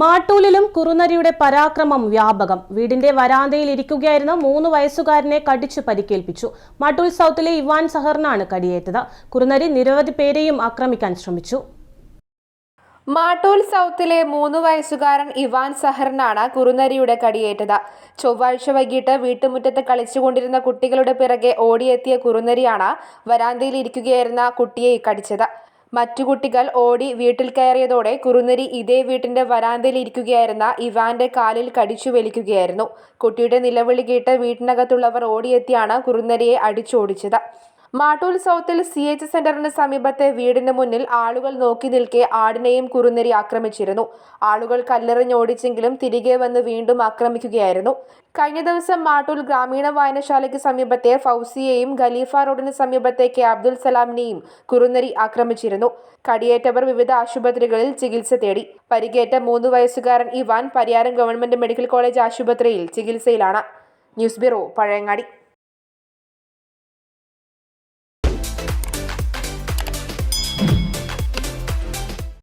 മാട്ടൂലിലും കുറുനരിയുടെ പരാക്രമം വ്യാപകം. വീടിന്റെ വരാന്തയിൽ ഇരിക്കുകയായിരുന്ന മൂന്ന് വയസ്സുകാരനെ കടിച്ചു പരിക്കേൽപ്പിച്ചു. മാട്ടൂൽ സൗത്തിലെ ഇവാൻ സഹറിനാണ് കടിയേറ്റത്. കുറുനരി നിരവധി പേരെയും ആക്രമിക്കാൻ ശ്രമിച്ചു. മാട്ടൂൽ സൗത്തിലെ മൂന്ന് വയസ്സുകാരൻ ഇവാൻ സഹറിനാണ് കുറുനരിയുടെ കടിയേറ്റത്. ചൊവ്വാഴ്ച വൈകിട്ട് വീട്ടുമുറ്റത്ത് കളിച്ചുകൊണ്ടിരുന്ന കുട്ടികളുടെ പിറകെ ഓടിയെത്തിയ കുറുനരിയാണ് വരാന്തയിൽ ഇരിക്കുകയായിരുന്ന കുട്ടിയെ കടിച്ചത്. മറ്റു കുട്ടികൾ ഓടി വീട്ടിൽ കയറിയതോടെ കുറുനരി ഇതേ വീട്ടിന്റെ വരാന്തയിൽ ഇരിക്കുകയായിരുന്ന ഇവാന്റെ കാലിൽ കടിച്ചു വലിക്കുകയായിരുന്നു. കുട്ടിയുടെ നിലവിളി കേട്ട് വീട്ടിനകത്തുള്ളവർ ഓടിയെത്തിയാണ് കുറുനരിയെ അടിച്ചോടിച്ചത്. മാട്ടൂൽ സൗത്തിൽ സി എച്ച് സെന്ററിന് സമീപത്തെ വീടിന് മുന്നിൽ ആളുകൾ നോക്കി നിൽക്കെ ആടിനെയും കുറുനരി ആക്രമിച്ചിരുന്നു. ആളുകൾ കല്ലെറിഞ്ഞോടിച്ചെങ്കിലും തിരികെ വന്ന് വീണ്ടും ആക്രമിക്കുകയായിരുന്നു. കഴിഞ്ഞ ദിവസം മാട്ടൂൽ ഗ്രാമീണ വായനശാലയ്ക്ക് സമീപത്തെ ഫൗസിയെയും ഖലീഫ റോഡിന് സമീപത്തെ കെ അബ്ദുൽ സലാമിനെയും കുറുനരി ആക്രമിച്ചിരുന്നു. കടിയേറ്റവർ വിവിധ ആശുപത്രികളിൽ ചികിത്സ തേടി. പരിക്കേറ്റ മൂന്ന് വയസ്സുകാരൻ Ivan Pariyaram government medical college ആശുപത്രിയിൽ ചികിത്സയിലാണ്. News bureau Pazhayangadi.